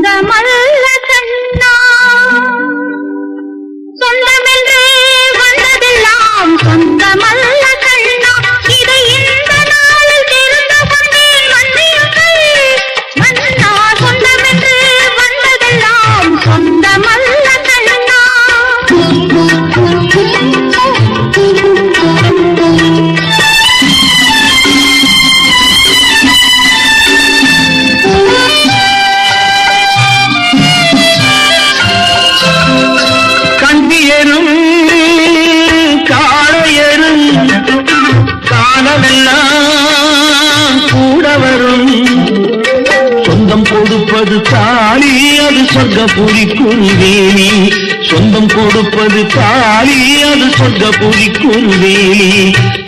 சொந்தமல்ல கண்ணா. சொந்தமென்று வந்ததெல்லாம் சொந்தமல்ல கண்ணா. இதை இந்த நாளில் தெரிந்து கொண்டேன் மன்னியுங்கள் மன்னா சொந்தமென்று வந்ததெல்லாம் சொந்தமல்ல கண்ணா. காலமெல்லாம் கூட வரும். சொந்தம் கொடுப்பது தாலி அது சொர்க்க புரிக்கும் வேலி. சொந்தம் கொடுப்பது தாலி அது சொர்க்க புரிக்கும் வேலி.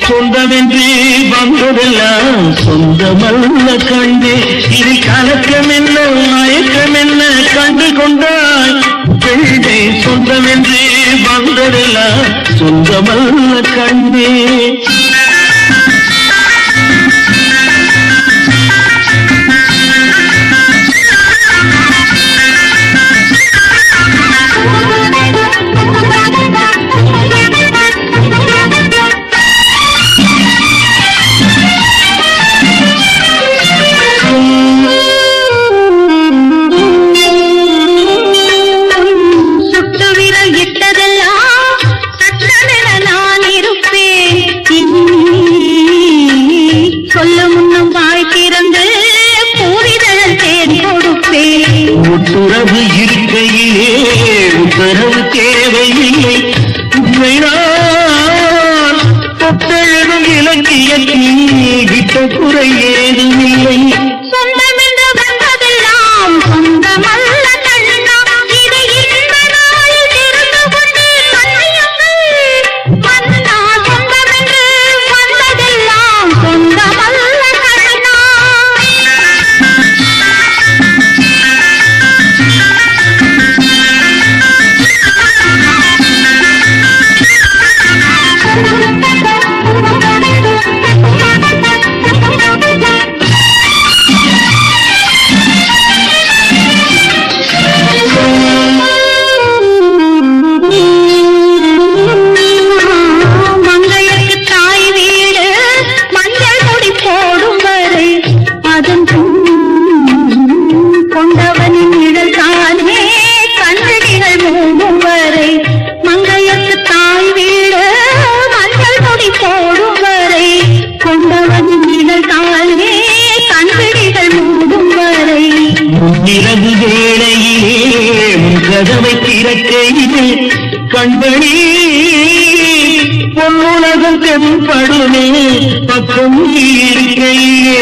சொந்தமென்று வந்ததெல்லாம் சொந்தமல்ல கண்டே. இது கலக்கம் என்ன மயக்கம் என்ன கண்டு கொண்டாய். பெண்ணே சொந்தமென்று வந்ததெல்லாம் சொந்தமல்ல கண்டே. ஒட்டுறவு இருக்கையிலே உத்தரவு தேவையில்லை. உண்மைதான். தொட்டெழுதும் இலக்கியத்தில் விட்ட குறையே. இதை கண்பணி பொன்னுலகம் தென்படுமே பக்கம் இருக்கையே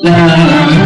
La la